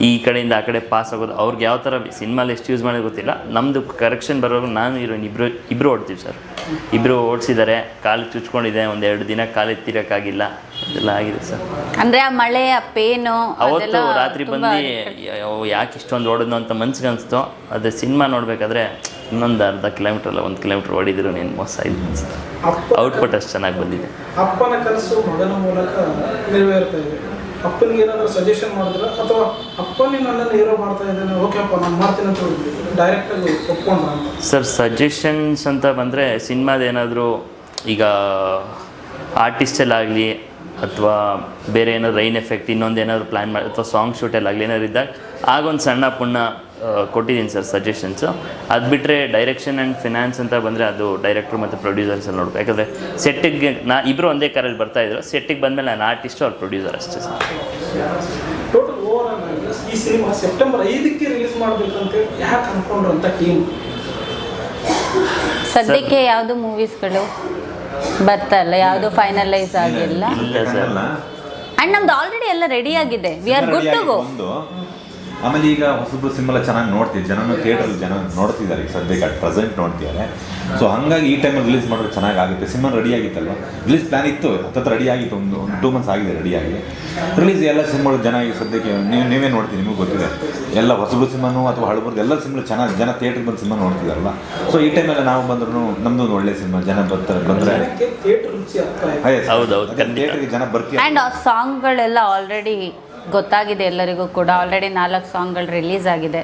ಈ ಕಡೆಯಿಂದ ಆ ಕಡೆ ಪಾಸ್ ಆಗೋದು. ಅವ್ರಿಗೆ ಯಾವ ಥರ ಸಿನಿಮಾಲಿ ಎಷ್ಟು ಯೂಸ್ ಮಾಡೋದು ಗೊತ್ತಿಲ್ಲ. ನಮ್ಮದು ಕರೆಕ್ಷನ್ ಬರೋವಾಗ ನಾನು ಇರೋ ಇಬ್ಬರು ಇಬ್ಬರು ಓಡ್ತೀವಿ ಸರ್. ಇಬ್ಬರು ಓಡಿಸಿದ್ದಾರೆ. ಕಾಲು ಚುಚ್ಕೊಂಡಿದೆ. ಒಂದು ಎರಡು ದಿನ ಕಾಲು ಎತ್ತಿರೋಕ್ಕಾಗಿಲ್ಲ. ಅದೆಲ್ಲ ಆಗಿದೆ ಸರ್. ಅಂದ್ರೆ ಆ ಮಳೆ ಆ ಪೇನು ಅವತ್ತು ರಾತ್ರಿ ಬಂದು ಯಾಕೆ ಇಷ್ಟೊಂದು ಓಡೋದು? ಅಂತ ಮನ್ಸಿಗೆ ಅನಿಸ್ತು ಅದೇ ಸಿನಿಮಾ ನೋಡಬೇಕಾದ್ರೆ ಇನ್ನೊಂದು ಅರ್ಧ ಕಿಲೋಮೀಟರ್ ಅಲ್ಲ ಒಂದು ಕಿಲೋಮೀಟರ್ ಓಡಿದ್ರು ನೀನು ಮೋಸ ಆಯ್ತು ಅನಿಸ್ತು ಔಟ್ಪುಟ್ ಅಷ್ಟು ಚೆನ್ನಾಗಿ ಬಂದಿದೆ. ಅಪ್ಪನ ಕನಸು ಮಗನ ಮೂಲಕ ನೆರವೇರ್ತಾ ಇದೆ. ಅಪ್ಪನಿಗೆ ಏನಾದರೂ ಸಜೆಷನ್ ಮಾಡಿದ್ರೆ? ಅಥವಾ ಅಪ್ಪನೇ ನನ್ನನ್ನು ಹೀರೋ ಮಾಡ್ತಾ ಇದ್ದಾನೆ ಓಕೆ ಅಪ್ಪ ನಾನು ಮಾಡ್ತೀನಿ ಅಂತ ಡೈರೆಕ್ಟಾಗಿ ಒಪ್ಕೊಂಡ್ರ ಅಂತ? ಸರ್ ಸಜೆಷನ್ಸ್ ಅಂತ ಬಂದರೆ ಸಿನಿಮಾದ ಏನಾದರೂ ಈಗ ಆರ್ಟಿಸ್ಟಲ್ಲಾಗಲಿ ಅಥವಾ ಬೇರೆ ಏನಾದ್ರು ರೈನ್ ಎಫೆಕ್ಟ್ ಇನ್ನೊಂದು ಏನಾದರೂ ಪ್ಲ್ಯಾನ್ ಮಾಡಿ ಅಥವಾ ಸಾಂಗ್ ಶೂಟಲ್ಲಾಗಲಿ ಏನಾದ್ರು ಇದ್ದಾಗ ಆಗೊಂದು ಸಣ್ಣ ಪುಣ್ಣ ಕೊಟ್ಟಿದ್ದೀನಿ ಸರ್ ಸಜೆಷನ್ಸು ಅದು ಬಿಟ್ಟರೆ ಡೈರೆಕ್ಷನ್ ಆ್ಯಂಡ್ ಫಿನಾನ್ಸ್ ಅಂತ ಬಂದರೆ ಅದು ಡೈರೆಕ್ಟ್ರು ಮತ್ತು ಪ್ರೊಡ್ಯೂಸರ್ಸಲ್ಲಿ ನೋಡ್ಬೇಕು. ಯಾಕಂದರೆ ಸೆಟ್ಟಿಗೆ ನಾ ಇಬ್ಬರು ಒಂದೇ ಕಾರಲ್ಲಿ ಬರ್ತಾಯಿದ್ರು ಸೆಟ್ಟಿಗೆ ಬಂದಮೇಲೆ ನಾನು ಆರ್ಟಿಸ್ಟು ಅವ್ರು ಪ್ರೊಡ್ಯೂಸರ್ ಅಷ್ಟೇ ಸರ್. ಟೋಟಲ್ ಓವರ್ ಆಗಿ ಈ ಸಿನಿಮಾ ಸೆಪ್ಟೆಂಬರ್ ಐದಕ್ಕೆ ರಿಲೀಸ್ ಮಾಡಬೇಕಂತ ಯಾಕೆ ಅನ್ಕೊಂಡ್ರು ಅಂತ ಟೀಮ್ ಸದ್ಯಕ್ಕೆ ಯಾವುದು ಮೂವೀಸ್ಗಳು ಬರ್ತಾ ಇಲ್ಲ ಯಾವುದು ಫೈನಲೈಸ್ ಆಗಿಲ್ಲ. ಇಲ್ಲ ಸರ್. ಅಂಡ್ ನಮ್ದು ಆಲ್ರೆಡಿ ಎಲ್ಲ ರೆಡಿ ಆಗಿದೆ. We are good to go ಆಮೇಲೆ ಈಗ ಹೊಸಬ್ರು ಸಿನಿಮಾ ಚೆನ್ನಾಗಿ ನೋಡ್ತೀವಿ. ಜನನು ಥಿಯೇಟರ್ ಜನ ನೋಡ್ತಿದ್ದಾರೆ. ಈಗ ಸದ್ಯಕ್ಕೆ ಅಟ್ ಪ್ರೆಸೆಂಟ್ ನೋಡ್ತಿದ್ದಾರೆ. ಸೊ ಹಾಗಾಗಿ ಈ ಟೈಮಲ್ಲಿ ರಿಲೀಸ್ ಮಾಡಿದ್ರೆ ಚೆನ್ನಾಗುತ್ತೆ ಸಿನಿಮಾ ರೆಡಿ ಆಗಿತ್ತಲ್ವ? ರಿಲೀಸ್ ಪ್ಲಾನ್ ಇತ್ತು. ಹತ್ತತ್ರ ರೆಡಿ ಆಗಿತ್ತು. ಒಂದು ಒಂದು ಟೂ ಮಂತ್ಸ್ ಆಗಿದೆ ರೆಡಿಯಾಗಿ ರಿಲೀಸ್ ಎಲ್ಲ ಸಿನಿಮಾಗಳು ಜನ ಈಗ ಸದ್ಯಕ್ಕೆ ನೀವು ನೀವೇ ನೋಡ್ತೀವಿ ನಿಮಗೆ ಗೊತ್ತಿದೆ. ಎಲ್ಲ ಹೊಸಬ್ರು ಸಿನಿಮಾನು ಅಥವಾ ಹಳಬರ್ದು ಎಲ್ಲ ಸಿನಿಮಾ ಚೆನ್ನಾಗಿ ಜನ ಥಿಯೇಟರ್ ಬಂದು ಸಿನಿಮಾ ನೋಡ್ತಿದಾರಲ್ಲ ಸೊ ಈ ಟೈಮಲ್ಲಿ ನಾವು ಬಂದ್ರೂ ನಮ್ದು ಒಂದು ಒಳ್ಳೆ ಸಿನಿಮಾ ಜನ ಬರ್ತಾರೆ ಬಂದರೆ. ಥಿಯೇಟ್ರಿಗೆ ಜನ ಬರ್ತೀವಿ ಆ್ಯಂಡ್ ಸಾಂಗ್ಗಳೆಲ್ಲ ಆಲ್ರೆಡಿ ಗೊತ್ತಾಗಿದೆ ಎಲ್ಲರಿಗೂ ಕೂಡ. ಆಲ್ರೆಡಿ ನಾಲ್ಕು ಸಾಂಗ್ಗಳು ರಿಲೀಸ್ ಆಗಿದೆ.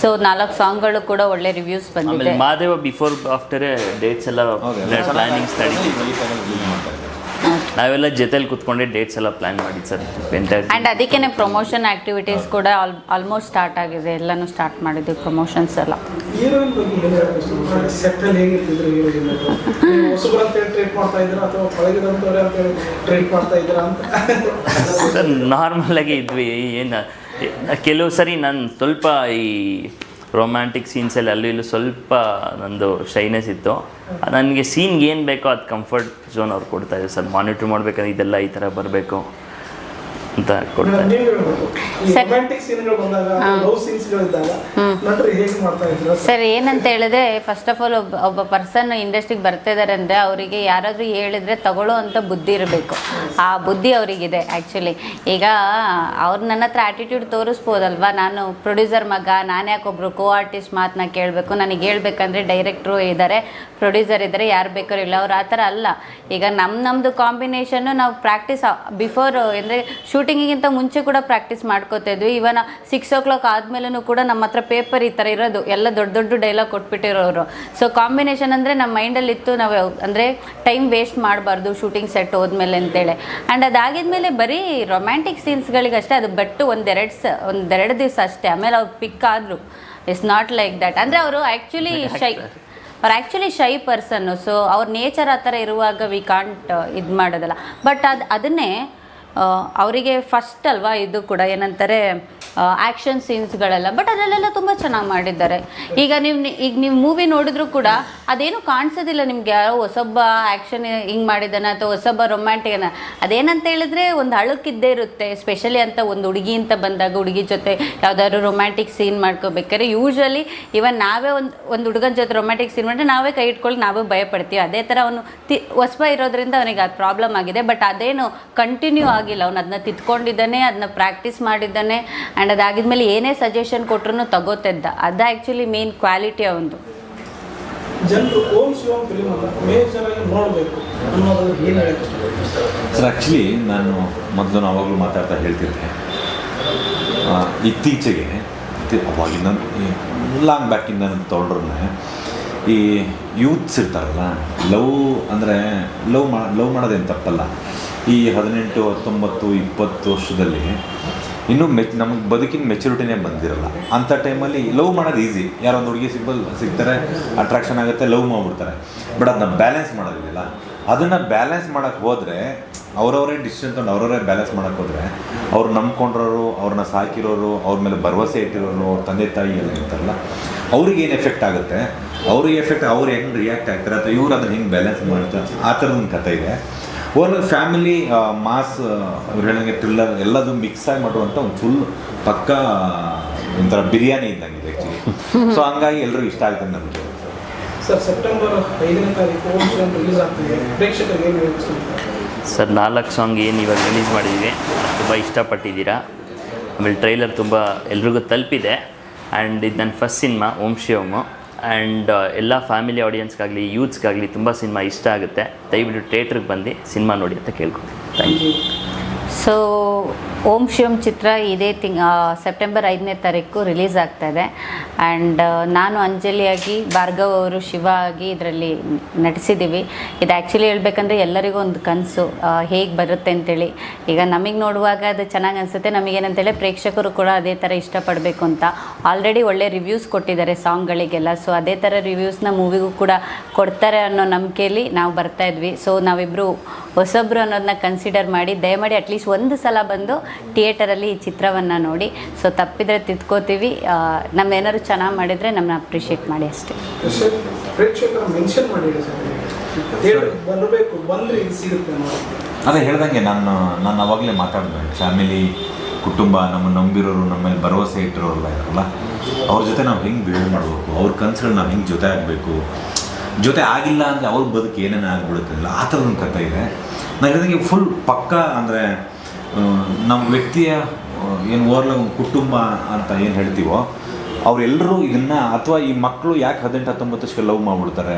ಸೊ ನಾಲ್ಕು ಸಾಂಗ್ಗಳು ಕೂಡ ಒಳ್ಳೆ ರಿವ್ಯೂಸ್ ಆಮೇಲೆ ಬಂದಿದೆ ಮಾದೇವ ಬಿಫೋರ್ ಎ ಡೇಟ್ಸ್ ಎಲ್ಲ ಪ್ಲಾನಿಂಗ್ಸ್ ನಾವೆಲ್ಲ ಜೊತೆಲಿ ಕುತ್ಕೊಂಡೆ ಡೇಟ್ಸ್ ಎಲ್ಲ ಪ್ಲಾನ್ ಮಾಡಿ ಸರ್. ಅಂಡ್ ಆ್ಯಂಡ್ ಅದಕ್ಕೇನೆ ಪ್ರಮೋಷನ್ ಆ್ಯಕ್ಟಿವಿಟೀಸ್ ಕೂಡ ಆಲ್ ಆಲ್ಮೋಸ್ಟ್ ಸ್ಟಾರ್ಟ್ ಆಗಿದೆ. ಎಲ್ಲನೂ ಸ್ಟಾರ್ಟ್ ಮಾಡಿದ್ವಿ ಪ್ರಮೋಷನ್ಸ್ ಎಲ್ಲ. ಸರ್ ನಾರ್ಮಲಾಗಿ ಇದ್ವಿ. ಏನು ಕೆಲವು ಸರಿ ನಾನು ಸ್ವಲ್ಪ ಈ ರೊಮ್ಯಾಂಟಿಕ್ ಸೀನ್ಸಲ್ಲಿ ಅಲ್ಲೂ ಇಲ್ಲೂ ಸ್ವಲ್ಪ ನಂದು ಶೈನೆಸ್ ಇತ್ತು. ನನಗೆ ಸೀನ್ಗೆ ಏನು ಬೇಕೋ ಅದು ಕಂಫರ್ಟ್ ಝೋನ್ ಅವ್ರು ಕೊಡ್ತಾ ಇದ್ದಾರೆ ಸರ್ ಮಾನಿಟ್ರ್ ಮಾಡ್ಬೇಕಾದ್ರೆ ಇದೆಲ್ಲ ಈ ಥರ ಬರಬೇಕು. ಅಂತ ಕೊಡ್ತಾ ಇದ್ದಾರೆ. ನೀವು ಹೇಳ್ಬೇಕು ಸರ್- ರೊಮ್ಯಾಂಟಿಕ್ ಸೀನ್ಗಳು ಬಂದಾಗ ಲವ್ ಸೀನ್ಸ್ಗಳು ಇದ್ದಾಗ ನಟರು ಹೇಗೆ ಮಾಡ್ತಾ ಇದ್ರು? ಸರ್ ಏನಂತ ಹೇಳಿದ್ರೆ ಫಸ್ಟ್ ಆಫ್ ಆಲ್ ಒಬ್ಬ ಒಬ್ಬ ಪರ್ಸನ್ ಇಂಡಸ್ಟ್ರಿಗೆ ಬರ್ತಾ ಇದ್ದಾರೆ ಅಂದರೆ ಅವರಿಗೆ ಯಾರಾದರೂ ಹೇಳಿದ್ರೆ ತಗೊಳ್ಳೋ ಅಂತ ಬುದ್ಧಿ ಇರಬೇಕು. ಆ ಬುದ್ಧಿ ಅವರಿಗಿದೆ ಆ್ಯಕ್ಚುಲಿ ಈಗ ಅವ್ರು ನನ್ನ ಹತ್ರ ಆ್ಯಟಿಟ್ಯೂಡ್ ತೋರಿಸ್ಬೋದಲ್ವಾ? ನಾನು ಪ್ರೊಡ್ಯೂಸರ್ ಮಗ ನಾನು ಯಾಕೊಬ್ರು ಕೋ ಆರ್ಟಿಸ್ಟ್ ಮಾತನ್ನ ಕೇಳಬೇಕು? ನನಗೆ ಹೇಳ್ಬೇಕಂದ್ರೆ ಡೈರೆಕ್ಟ್ರು ಇದ್ದಾರೆ ಪ್ರೊಡ್ಯೂಸರ್ ಇದ್ದಾರೆ ಯಾರು ಬೇಕಾದ್ರೂ ಇಲ್ಲ. ಅವ್ರು ಆ ಥರ ಅಲ್ಲ. ಈಗ ನಮ್ಮ ನಮ್ಮದು ಕಾಂಬಿನೇಷನ್ನು ನಾವು ಪ್ರಾಕ್ಟೀಸ್ ಬಿಫೋರ್ ಅಂದರೆ ಶೂಟಿಂಗಿಗಿಂತ ಮುಂಚೆ ಕೂಡ ಪ್ರಾಕ್ಟೀಸ್ ಮಾಡ್ಕೋತಾ ಇದ್ವಿ. ಇವನ್ ಸಿಕ್ಸ್ ಓ ಕ್ಲಾಕ್ ಆದಮೇಲೂ ಕೂಡ ನಮ್ಮ ಹತ್ರ ಪೇಪರ್ ಈ ಥರ ಇರೋದು. ಎಲ್ಲ ದೊಡ್ಡ ದೊಡ್ಡ ಡೈಲಾಗ್ ಕೊಟ್ಬಿಟ್ಟಿರೋರು. ಸೊ ಕಾಂಬಿನೇಷನ್ ಅಂದರೆ ನಮ್ಮ ಮೈಂಡಲ್ಲಿ ಇತ್ತು ನಾವು ಅಂದರೆ ಟೈಮ್ ವೇಸ್ಟ್ ಮಾಡಬಾರ್ದು ಶೂಟಿಂಗ್ ಸೆಟ್ ಹೋದ್ಮೇಲೆ ಅಂತೇಳಿ. ಆ್ಯಂಡ್ ಅದಾಗಿದ್ಮೇಲೆ ಬರೀ ರೊಮ್ಯಾಂಟಿಕ್ ಸೀನ್ಸ್ಗಳಿಗಷ್ಟೇ ಅದು ಬಟ್ಟು ಒಂದೆರಡು ಸ ಒಂದೆರಡು ದಿವಸ ಅಷ್ಟೇ. ಆಮೇಲೆ ಅವ್ರು ಪಿಕ್ ಆದರು. ಇಟ್ಸ್ ನಾಟ್ ಲೈಕ್ ದ್ಯಾಟ್ ಅಂದರೆ ಅವರು ಆ್ಯಕ್ಚುಲಿ ಶೈ ಅವ್ರು ಆ್ಯಕ್ಚುಲಿ ಶೈ ಪರ್ಸನ್ನು ಸೊ ಅವ್ರ ನೇಚರ್ ಆ ಥರ ಇರುವಾಗ ವಿ ಕಾಂಟ್ ಇದು ಮಾಡೋದಲ್ಲ. ಬಟ್ ಅದು ಅದನ್ನೇ ಅವರಿಗೆ ಫಸ್ಟ್ ಅಲ್ವಾ ಇದು ಕೂಡ ಏನಂತಾರೆ ಆ್ಯಕ್ಷನ್ ಸೀನ್ಸ್ಗಳೆಲ್ಲ ಬಟ್ ಅದರಲ್ಲೆಲ್ಲ ತುಂಬ ಚೆನ್ನಾಗಿ ಮಾಡಿದ್ದಾರೆ. ಈಗ ನೀವು ಈಗ ನೀವು ಮೂವಿ ನೋಡಿದ್ರು ಕೂಡ ಅದೇನು ಕಾಣಿಸೋದಿಲ್ಲ ನಿಮ್ಗೆ. ಯಾರೋ ಹೊಸೊಬ್ಬ ಆ್ಯಕ್ಷನ್ ಹಿಂಗೆ ಮಾಡಿದ್ದಾನೆ ಅಥವಾ ಹೊಸೊಬ್ಬ ರೊಮ್ಯಾಂಟಿಕನ ಅದೇನಂತ ಹೇಳಿದ್ರೆ ಒಂದು ಅಳುಕಿದ್ದೇ ಇರುತ್ತೆ. ಸ್ಪೆಷಲಿ ಅಂತ ಒಂದು ಹುಡುಗಿ ಅಂತ ಬಂದಾಗ ಹುಡುಗಿ ಜೊತೆ ಯಾವ್ದಾದ್ರು ರೊಮ್ಯಾಂಟಿಕ್ ಸೀನ್ ಮಾಡ್ಕೋಬೇಕಾದ್ರೆ ಯೂಶ್ವಲಿ ಇವನ್ ನಾವೇ ಒಂದು ಒಂದು ಹುಡುಗನ ಜೊತೆ ರೊಮ್ಯಾಂಟಿಕ್ ಸೀನ್ ಮಾಡಿದ್ರೆ ನಾವೇ ಕೈ ಇಟ್ಕೊಳ್ಳಿ, ನಾವೇ ಭಯಪಡ್ತೀವಿ. ಅದೇ ಥರ ಅವನು ತಿ ಹೊಸಬ ಇರೋದ್ರಿಂದ ಅವನಿಗೆ ಅದು ಪ್ರಾಬ್ಲಮ್ ಆಗಿದೆ. ಬಟ್ ಅದೇನು ಕಂಟಿನ್ಯೂ ಆಗಿಲ್ಲ. ಅವನು ಅದನ್ನ ತಿದ್ಕೊಂಡಿದ್ದಾನೆ ಅದನ್ನ ಪ್ರಾಕ್ಟೀಸ್ ಮಾಡಿದ್ದಾನೆ. ಆ್ಯಂಡ್ ಅದಾಗಿದ್ಮೇಲೆ ಏನೇ ಸಜೆಷನ್ ಕೊಟ್ರು ತಗೋತಿದ್ದ ಅದ ಆ್ಯಕ್ಚುಲಿ ಮೇನ್ ಕ್ವಾಲಿಟಿ ಅವನದು ಜನರು ಓಂ ಶಿವಂ ಫಿಲಿಮ್ ಮೇಜರ್ ಆಗಿ ನೋಡಬೇಕು ಅನ್ನೋದು ಏನು ಸರ್ ಆ್ಯಕ್ಚುಲಿ ನಾನು ಮೊದಲು ನಾವು ಅವಾಗಲೂ ಮಾತಾಡ್ತಾ ಹೇಳ್ತಿದ್ದೆ. ಇತ್ತೀಚೆಗೆ ಇತ್ತಿ- ಅವಾಗಿಂದ ಲಾಂಗ್ ಬ್ಯಾಕಿಂದ ತೊಗೊಂಡ್ರೆ ಈ ಯೂತ್ಸ್ ಇರ್ತಾರಲ್ಲ ಲವ್ ಅಂದರೆ ಲವ್ ಮಾ ಲವ್ ಮಾಡೋದೇನು ತಪ್ಪಲ್ಲ. ಈ ಹದಿನೆಂಟು ಹತ್ತೊಂಬತ್ತು ಇಪ್ಪತ್ತು ವರ್ಷದಲ್ಲಿ ಇನ್ನೂ ಮೆಚ್, ನಮಗೆ ಬದುಕಿನ ಮೆಚುರಿಟಿನೇ ಬಂದಿರಲ್ಲ. ಅಂಥ ಟೈಮಲ್ಲಿ ಲವ್ ಮಾಡೋದು ಈಸಿ ಯಾರೋ ಒಂದು ಹುಡುಗಿ ಸಿಂಪಲ್ ಸಿಗ್ತಾರೆ ಅಟ್ರಾಕ್ಷನ್ ಆಗುತ್ತೆ ಲವ್ ಮಾಡ್ಬಿಡ್ತಾರೆ. ಬಟ್ ಅದನ್ನ ಬ್ಯಾಲೆನ್ಸ್ ಮಾಡೋದಿಲ್ಲ. ಅದನ್ನು ಬ್ಯಾಲೆನ್ಸ್ ಮಾಡೋಕ್ಕೆ ಹೋದರೆ, ಅವರವರೇ ಡಿಸಿಷನ್ ತೊಗೊಂಡು ಅವರವರೇ ಬ್ಯಾಲೆನ್ಸ್ ಮಾಡೋಕ್ಕೆ ಹೋದರೆ, ಅವ್ರು ನಂಬ್ಕೊಂಡ್ರೋರು ಅವ್ರನ್ನ ಸಾಕಿರೋರು, ಅವ್ರ ಮೇಲೆ ಭರವಸೆ ಇಟ್ಟಿರೋರು, ಅವ್ರ ತಂದೆ, ತಾಯಿ ಎಲ್ಲ ಇರ್ತಾರಲ್ಲ, ಅವ್ರಿಗೆ ಏನು ಎಫೆಕ್ಟ್ ಆಗುತ್ತೆ? ಅವ್ರಿಗೆ ಎಫೆಕ್ಟ್ ಅವ್ರು ಹೆಂಗೆ ರಿಯಾಕ್ಟ್ ಆಗ್ತಾರೆ? ಅಥವಾ ಇವ್ರು ಅದನ್ನ ಹೆಂಗೆ ಬ್ಯಾಲೆನ್ಸ್ ಮಾಡ್ತಾರೆ? ಆ ಥರದ ಒಂದು ಕಥೆ ಇದೆ. ಓವರ್ ಫ್ಯಾಮಿಲಿ ಮಾಸ್ ಅವ್ರು ಹೇಳಿದಂಗೆ ಥ್ರಿಲ್ಲರ್ ಎಲ್ಲದು ಮಿಕ್ಸ್ ಆಗಿ ಮಾಡುವಂಥ ಒಂದು ಫುಲ್ ಪಕ್ಕ ಒಂಥರ ಬಿರಿಯಾನಿ ಇದ್ದಂಗಿದೆ ಆ್ಯಕ್ಚುಲಿ ಸೊ ಹಂಗಾಗಿ ಎಲ್ಲರೂ ಇಷ್ಟ ಆಗುತ್ತೆ ನಮಗೆ. ಸರ್ ಸೆಪ್ಟೆಂಬರ್ ಐದನೇ ತಾರೀಕು ಓಮ್ ರಿಲೀಸ್ ಆಗ್ತಿದೆ. ಪ್ರೇಕ್ಷಕರಿಗೆ ಏನು ಹೇಳ್ತೀವಿ ಸರ್ ನಾಲ್ಕು ಸಾಂಗ್ ಏನು ಇವಾಗ ರಿಲೀಸ್ ಮಾಡಿದ್ದೀವಿ ತುಂಬ ಇಷ್ಟಪಟ್ಟಿದ್ದೀರಾ. ಆಮೇಲೆ ಟ್ರೈಲರ್ ತುಂಬ ಎಲ್ರಿಗೂ ತಲುಪಿದೆ. ಆ್ಯಂಡ್ ಇದು ನನ್ನ first cinema Om Shivam. And ಎಲ್ಲ ಫ್ಯಾಮಿಲಿ ಆಡಿಯನ್ಸ್ಗಾಗಲಿ, ಯೂತ್ಸ್ಗಾಗಲಿ ತುಂಬ ಸಿನಿಮಾ ಇಷ್ಟ ಆಗುತ್ತೆ. ದಯವಿಟ್ಟು ಥಿಯೇಟ್ರಿಗೆ ಬಂದು ಸಿನಿಮಾ ನೋಡಿ ಅಂತ ಕೇಳ್ಕೊತೀನಿ. Thank you. So Om Shivam ಚಿತ್ರ ಇದೇ ತಿಂಗ್ ಸೆಪ್ಟೆಂಬರ್ ಐದನೇ ತಾರೀಕು ರಿಲೀಸ್ ಇದೆ. ಆ್ಯಂಡ್ ನಾನು ಅಂಜಲಿಯಾಗಿ, ಭಾರ್ಗವ್ ಅವರು, ಶಿವ ಆಗಿ ಇದರಲ್ಲಿ ನಟಿಸಿದ್ದೀವಿ. ಇದು ಆ್ಯಕ್ಚುಲಿ ಹೇಳ್ಬೇಕಂದ್ರೆ ಎಲ್ಲರಿಗೂ ಒಂದು ಕನಸು. ಹೇಗೆ ಬರುತ್ತೆ ಅಂತೇಳಿ. ಈಗ ನಮಗೆ ನೋಡುವಾಗ ಅದು ಚೆನ್ನಾಗಿ ಅನಿಸುತ್ತೆ. ನಮಗೇನಂತೇಳಿ ಪ್ರೇಕ್ಷಕರು ಕೂಡ ಅದೇ ಥರ ಇಷ್ಟಪಡಬೇಕು ಅಂತ. ಆಲ್ರೆಡಿ ಒಳ್ಳೆ ರಿವ್ಯೂಸ್ ಕೊಟ್ಟಿದ್ದಾರೆ ಸಾಂಗ್ಗಳಿಗೆಲ್ಲ. ಸೊ ಅದೇ ಥರ ರಿವ್ಯೂಸ್ನ ಮೂವಿಗೂ ಕೂಡ ಕೊಡ್ತಾರೆ ಅನ್ನೋ ನಂಬಿಕೆಯಲ್ಲಿ ನಾವು ಬರ್ತಾಯಿದ್ವಿ ಸೊ ನಾವಿಬ್ಬರು ಹೊಸಬ್ರು ಅನ್ನೋದನ್ನ ಕನ್ಸಿಡರ್ ಮಾಡಿ ದಯಮಾಡಿ ಅಟ್ಲೀಸ್ಟ್ ಒಂದು ಸಲ ಬಂದು ಥಿಯೇಟರಲ್ಲಿ ಈ ಚಿತ್ರವನ್ನು ನೋಡಿ. ಸೊ ತಪ್ಪಿದರೆ ತಿದ್ಕೋತೀವಿ. ನಮ್ಮೇನಾದ್ರು ಚೆನ್ನಾಗಿ ಮಾಡಿದರೆ ನಮ್ಮನ್ನ ಅಪ್ರಿಷಿಯೇಟ್ ಮಾಡಿ ಅಷ್ಟೇ. ಅದೇ ಹೇಳ್ದಂಗೆ ನಾನು ನಾನು ಅವಾಗಲೇ ಮಾತಾಡಿದೆ. ಫ್ಯಾಮಿಲಿ ಕುಟುಂಬ ನಮ್ಮ ನಂಬಿರೋರು ನಮ್ಮ ಮೇಲೆ ಭರವಸೆ ಇಟ್ಟಿರೋರೆಲ್ಲ ಇರಲ್ಲ. ಅವ್ರ ಜೊತೆ ನಾವು ಹೆಂಗೆ ಬಿಹೇವ್ ಮಾಡಬೇಕು? ಅವ್ರ ಕನ್ಸುಗಳು ನಾವು ಹೆಂಗೆ ಜೊತೆ ಆಗಬೇಕು? ಜೊತೆ ಆಗಿಲ್ಲ ಅಂದರೆ ಅವ್ರ ಬದುಕು ಏನೇನು ಆಗಿಬಿಡುತ್ತಲ್ಲ ಆ ಥರದ ಒಂದು ಕಥೆ ಇದೆ. ನನಗೆ ಫುಲ್ ಪಕ್ಕ ಅಂದರೆ ನಮ್ಮ ವ್ಯಕ್ತಿಯ ಏನು ಓವರ್ಲ ಒಂದು ಕುಟುಂಬ ಅಂತ ಏನು ಹೇಳ್ತೀವೋ ಅವರೆಲ್ಲರೂ ಇದನ್ನು ಅಥವಾ ಈ ಮಕ್ಕಳು ಯಾಕೆ ಹದಿನೆಂಟು ಹತ್ತೊಂಬತ್ತಕ್ಕೆ ಲವ್ ಮಾಡಿಬಿಡ್ತಾರೆ?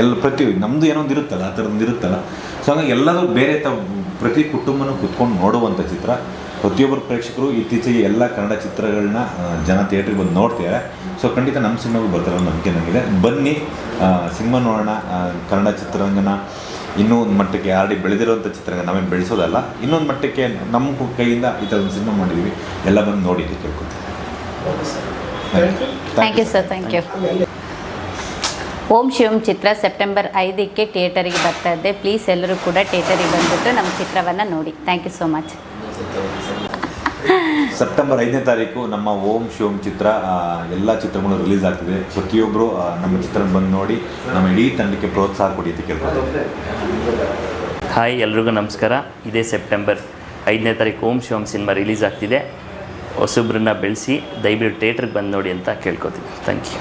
ಎಲ್ಲ ಪ್ರತಿ ನಮ್ಮದು ಏನೋ ಒಂದು ಇರುತ್ತಲ್ಲ, ಆ ಥರದ್ದು ಇರುತ್ತಲ್ಲ. ಸೊ ಹಂಗಾಗಿ ಎಲ್ಲರೂ ಬೇರೆ ತ, ಪ್ರತಿ ಕುಟುಂಬನೂ ಕುತ್ಕೊಂಡು ನೋಡುವಂಥ ಚಿತ್ರ. ಪ್ರತಿಯೊಬ್ಬರು ಪ್ರೇಕ್ಷಕರು ಇತ್ತೀಚೆಗೆ ಎಲ್ಲ ಕನ್ನಡ ಚಿತ್ರಗಳನ್ನ ಜನ ಥಿಯೇಟ್ರಿಗೆ ಬಂದು ನೋಡ್ತಿದ್ದಾರೆ. ಸೊ ಖಂಡಿತ ನಮ್ಮ ಸಿನಿಮಾಗೂ ಬರ್ತಾರೆ ಅನ್ನೋ ನಂಬಿಕೆ ನನಗಿದೆ ಬನ್ನಿ ಸಿನಿಮಾ ನೋಡೋಣ. ಕನ್ನಡ ಚಿತ್ರರಂಗನ ಇನ್ನೂ ಒಂದು ಮಟ್ಟಕ್ಕೆ ಆಲ್ರೆಡಿ ಬೆಳೆದಿರುವಂಥ ಚಿತ್ರರಂಗ ನಾವೇನು ಬೆಳೆಸೋದಲ್ಲ ಇನ್ನೊಂದು ಮಟ್ಟಕ್ಕೆ ನಮ್ಮ ಕೈಯಿಂದ ಈ ಥರ ಒಂದು ಸಿನಿಮಾ ಮಾಡಿದ್ದೀವಿ ಎಲ್ಲ ಬಂದು ನೋಡಿ ಅಂತ ಕೇಳ್ಕೊತೀನಿ okay sir thank you thank you sir thank you Om Shivam Chitra September ಐದಕ್ಕೆ ಥಿಯೇಟರಿಗೆ ಬರ್ತಾ ಇದೆ ಪ್ಲೀಸ್ ಎಲ್ಲರೂ ಕೂಡ ಥಿಯೇಟರಿಗೆ ಬಂದುಬಿಟ್ಟು ನಮ್ಮ ಚಿತ್ರವನ್ನು ನೋಡಿ. Thank you so much September ಐದನೇ ತಾರೀಕು ನಮ್ಮ ಓಂ ಶಿವಂ ಚಿತ್ರ ಎಲ್ಲ ಚಿತ್ರಗಳು ರಿಲೀಸ್ ಆಗ್ತಿದೆ. ಪ್ರತಿಯೊಬ್ಬರು ನಮ್ಮ ಚಿತ್ರ ಬಂದು ನೋಡಿ, ನಮ್ಮ ಇಡೀ ತಂಡಕ್ಕೆ ಪ್ರೋತ್ಸಾಹ ಕೊಡಿ ಅಂತ ಕೇಳ್ಬೋದು ಹಾಯ್, ಎಲ್ರಿಗೂ ನಮಸ್ಕಾರ. ಇದೇ ಸೆಪ್ಟೆಂಬರ್ ಐದನೇ ತಾರೀಕು ಓಂ ಶಿವಂ ಸಿನಿಮಾ ರಿಲೀಸ್ ಆಗ್ತಿದೆ. ಹೊಸಬ್ರನ್ನ ಬೆಳೆಸಿ ದಯವಿಟ್ಟು ಥಿಯೇಟ್ರಿಗೆ ಬಂದು ನೋಡಿ ಅಂತ ಕೇಳ್ಕೊತೀನಿ ಥ್ಯಾಂಕ್ ಯು